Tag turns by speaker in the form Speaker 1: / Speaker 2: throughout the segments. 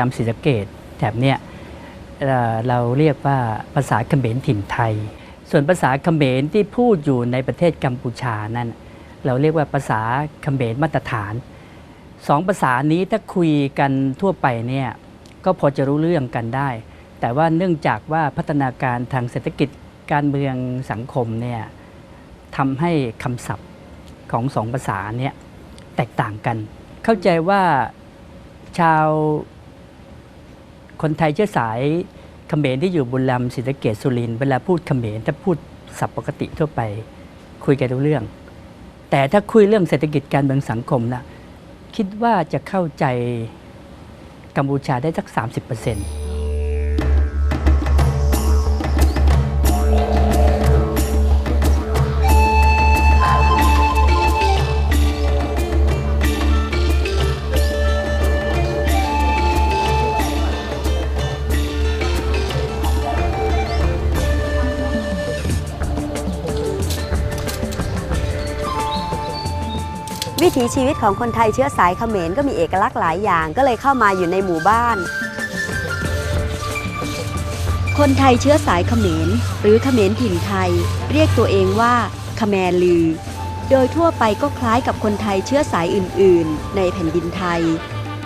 Speaker 1: จำศรีสะเกดแถบเนี้ยเอ่อเราเรียกว่าภาษาเขมรถิ่นไทย ส่วนภาษาเขมรที่พูดอยู่ในประเทศกัมพูชานั้น เราเรียกว่าภาษาเขมรมาตรฐานสองภาษานี้ถ้าคุยกันทั่วไปเนี่ยก็พอจะรู้เรื่องกันได้ แต่ว่าเนื่องจากว่าพัฒนาการทางเศรษฐกิจการเมืองสังคมเนี่ยทำให้คำศัพท์ของสองภาษาเนี่ยแตกต่างกัน เข้าใจว่าชาว คนไทยเชื้อสายเขมรที่อยู่บุรีรัมย์ศรีสะเกษสุรินทร์เวลาพูดเขมรถ้าพูดสับปกติทั่วไป คุยกันรู้เรื่อง แต่ถ้าคุยเรื่องเศรษฐกิจการเมืองสังคมนะคิดว่าจะเข้าใจกัมพูชาได้สัก 30%
Speaker 2: วิถีชีวิตของคนไทยเชื้อสายเขมรก็มีเอกลักษณ์หลายอย่างก็เลยเข้ามาอยู่ในหมู่บ้าน คนไทยเชื้อสายเขมรหรือเขมรถิ่นไทย เรียกตัวเองว่าขแมลือ โดยทั่วไปก็คล้ายกับคนไทยเชื้อสายอื่น ๆ ในแผ่นดินไทย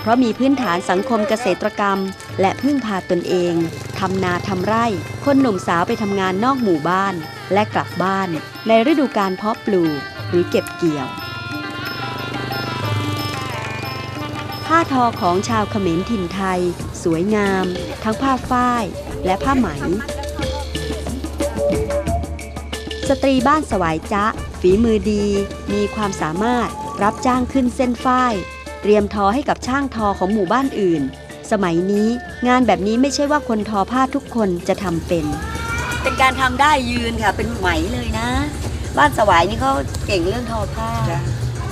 Speaker 2: เพราะมีพื้นฐานสังคมเกษตรกรรม และพึ่งพาตนเองทำนาทำไร่ คนหนุ่มสาวไปทำงานนอกหมู่บ้าน และกลับบ้าน ในฤดูการเพาะปลูกหรือเก็บเกี่ยว ผ้าทอของชาวเขมรถิ่นไทย สวยงาม ทั้งผ้าฝ้ายและผ้าไหม สตรีบ้านสวายจ๊ะ ฝีมือดี มีความสามารถรับจ้างขึ้นเส้นฝ้าย เตรียมทอให้กับช่างทอของหมู่บ้านอื่น สมัยนี้งานแบบนี้ไม่ใช่ว่าคนทอผ้าทุกคนจะทำเป็น เป็นการทำได้ยืนค่ะ เป็นไหมเลยนะ บ้านสวายนี่เขาเก่งเรื่องทอผ้า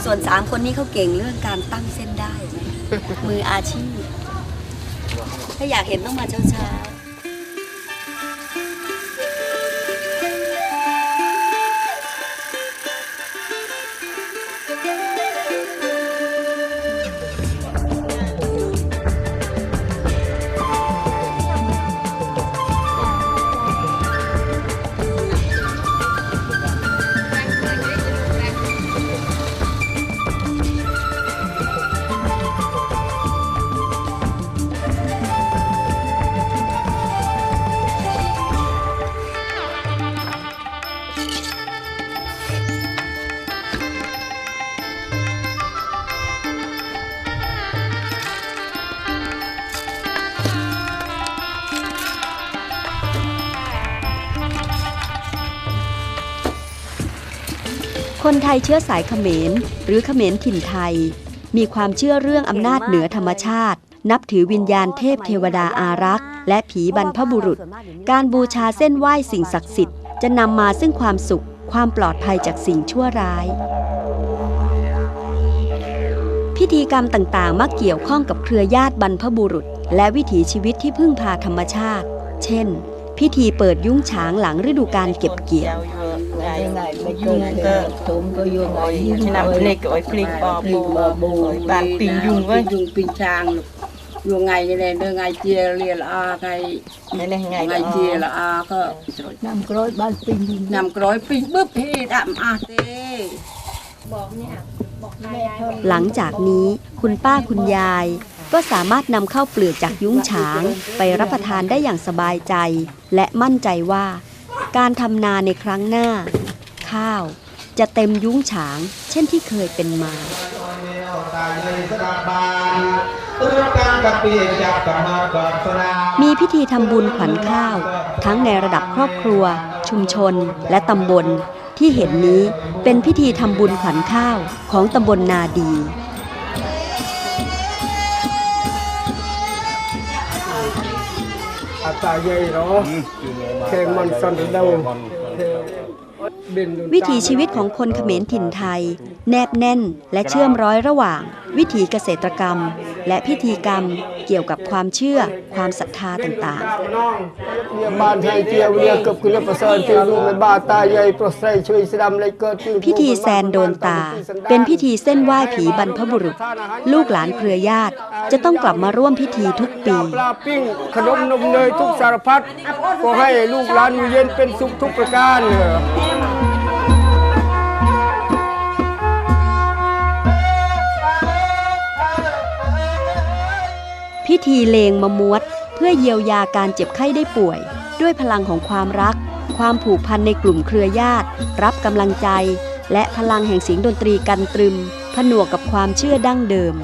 Speaker 2: ส่วนสามคนนี้เขาเก่งเรื่องการตั้งเส้นได้ มืออาชีพ ถ้าอยากเห็นต้องมาเช้าเช้า คนไทยเชื้อสายเขมร หรือเขมรถิ่นไทย มีความเชื่อเรื่องอำนาจเหนือธรรมชาติ นับถือวิญญาณเทพเทวดาอารักษ์และผีบรรพบุรุษ การบูชาเส้นไหว้สิ่งศักดิ์สิทธิ์จะนำมาซึ่งความสุข ความปลอดภัยจากสิ่งชั่วร้าย พิธีกรรมต่างๆ มักเกี่ยวข้องกับเครือญาติบรรพบุรุษ และวิถีชีวิตที่พึ่งพาธรรมชาติ เช่น พิธีเปิดยุ้งฉางหลังฤดูการเก็บเกี่ยว
Speaker 3: ฉันนำพลิกโอ้ยพลิกบอบูโอ้ยปากปิงยุงเว้ย
Speaker 4: ยุงปิงช้างลูกยุงไงยังไงเดินไงเจียเรียละอาไง
Speaker 3: ไง
Speaker 4: ไง
Speaker 3: ไง
Speaker 4: เจียละาก็
Speaker 3: นำกร้อยบ้านปิง
Speaker 4: นำกร้อยปิงบุ้บเฮดำอาเตบอกเนี่ย
Speaker 2: หลังจากนี้คุณป้าคุณยายก็สามารถนำข้าวเปลือกจากยุ้งฉางไปรับประทานได้อย่างสบายใจ และมั่นใจว่า การทำนาในครั้งหน้า ข้าวจะเต็มยุ้งฉาง เช่นที่เคยเป็นมามีพิธีทำบุญขวัญข้าว ทั้งในระดับครอบครัว ชุมชน และตำบล ที่เห็นนี้เป็นพิธีทำบุญขวัญข้าวของตำบลนาดี
Speaker 5: ตายายเนาะแข่งมันสันเดา
Speaker 2: วิถีชีวิตของคนเขมรถิ่นไทย แนบแน่นและเชื่อมร้อยระหว่าง วิถีเกษตรกรรม และพิธีกรรมเกี่ยวกับความเชื่อความศรัทธาต่าง
Speaker 5: น้องเนี่ยบ้านไทยเจียวเนี่ยเกือบคือประเสริฐที่อยู่ในบ้านตาใหญ่ประเสริฐช่วยสดำเลยเกิด
Speaker 2: ๆพิธีแซนโดนตา เป็นพิธีเส้นไหว้ผีบรรพบุรุษ ลูกหลานเครือญาติ จะต้องกลับมาร่วมพิธีทุกปี
Speaker 5: ปลาปิ้งขนมนมเนยทุกสารพัดขอให้ลูกหลานอยู่เย็นเป็นสุขทุกประการ
Speaker 2: พิธีเลงมะมวด เพื่อเยียวยาการเจ็บไข้ได้ป่วย ด้วยพลังของความรัก ความผูกพันในกลุ่มเครือญาติ รับกำลังใจ และพลังแห่งเสียงดนตรีกันตรึม ผนวกกับความเชื่อดั้งเดิม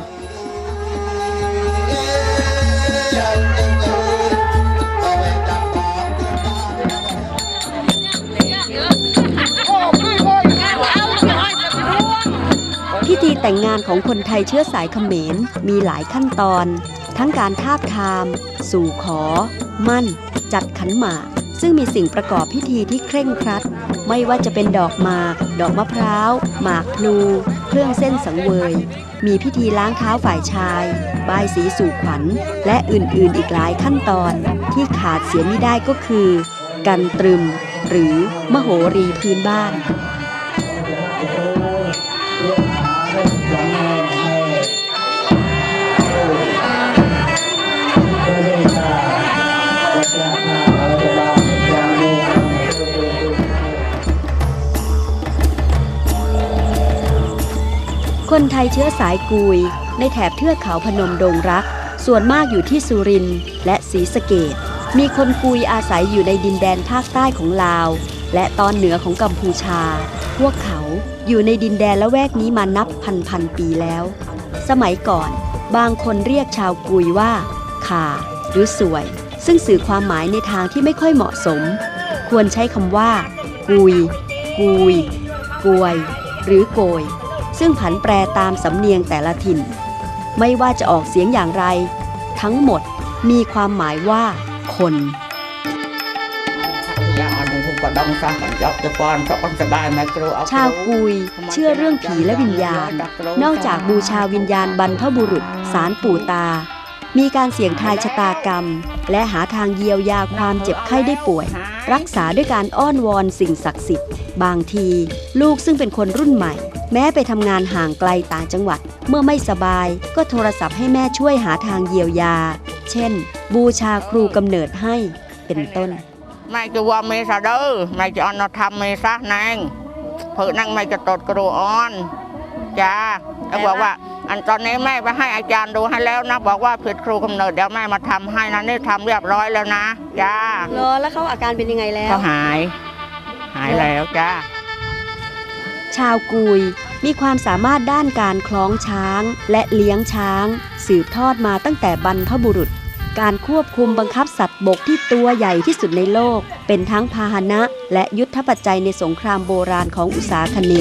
Speaker 2: พิธีแต่งงานของคนไทยเชื้อสายเขมรมีหลายขั้นตอน ทั้งการทาบทาม สู่ขอ มั่น จัดขันหมากซึ่งมีสิ่งประกอบพิธีที่เคร่งครัด ไม่ว่าจะเป็นดอกหมาก ดอกมะพร้าว หมากพลู เครื่องเส้นสังเวย มีพิธีล้างเท้าฝ่ายชายบายสีสู่ขวัญ และอื่นๆอีกหลายขั้นตอนที่ขาดเสียไม่ได้ก็คือ กันตรึม หรือมโหรีพื้นบ้าน คนไทยเชื้อสายกุย ในแถบเทือกเขาพนมดงรัก ส่วนมากอยู่ที่สุรินทร์และศรีสะเกดมีคนกุยอาศัยอยู่ในดินแดนภาคใต้ของลาว และตอนเหนือของกัมพูชา พวกเขาอยู่ในดินแดนละแวกนี้มานับพันพันปีแล้ว สมัยก่อน บางคนเรียกชาวกุยว่าขาหรือสวย ซึ่งสื่อความหมายในทางที่ไม่ค่อยเหมาะสม ควรใช้คำว่า กุย กุยกวย หรือโกย ซึ่งผันแปรตามสำเนียงแต่ละถิ่น ไม่ว่าจะออกเสียงอย่างไร ทั้งหมดมีความหมายว่า คนชาวกุย เชื่อเรื่องผีและวิญญาณ นอกจากบูชาวิญญาณบรรพบุรุษ สารปู่ตา มีการเสี่ยงทายชะตากรรม และหาทางเยียวยาความเจ็บไข้ได้ป่วย รักษาด้วยการอ้อนวอนสิ่งศักดิ์สิทธิ์ บางที ลูกซึ่งเป็นคนรุ่นใหม่ แม่ไปทำงานห่างไกลต่างจังหวัด เมื่อไม่สบายก็โทรศัพท์ให้แม่ช่วยหาทางเยียวยา เช่น บูชาครูกำเนิดให้เป็นต้น
Speaker 3: ไม่จะว่าไม่สะเด้อไม่จะอนธรรมไม่ซะนางเพื่อนั่งไม่จะตดกรูออนจ้าแล้วบอกว่า อันตอนนี้แม่ไปให้อาจารย์ดูให้แล้วนะ บอกว่าผิดครูกำเนิดเดี๋ยวแม่มาทำให้นะนี่ทำเรียบร้อยแล้วนะจ้า
Speaker 2: แล้วเขาอาการเป็นยังไงแล้ว
Speaker 3: เขาหาย หายแล้วจ้า
Speaker 2: ชาวกุยมีความสามารถด้านการคล้องช้างและเลี้ยงช้าง สืบทอดมาตั้งแต่บรรพบุรุษ การควบคุมบังคับสัตว์บกที่ตัวใหญ่ที่สุดในโลก เป็นทั้งพาหนะและยุทธปัจจัยในสงครามโบราณของอุษาคเน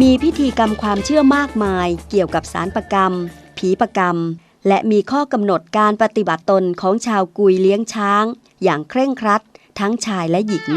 Speaker 2: มีพิธีกรรมความเชื่อมากมายเกี่ยวกับสารประกรรม ผีประกรรม และมีข้อกำหนดการปฏิบัติตนของชาวกุยเลี้ยงช้าง อย่างเคร่งครัด ทั้งชายและหญิง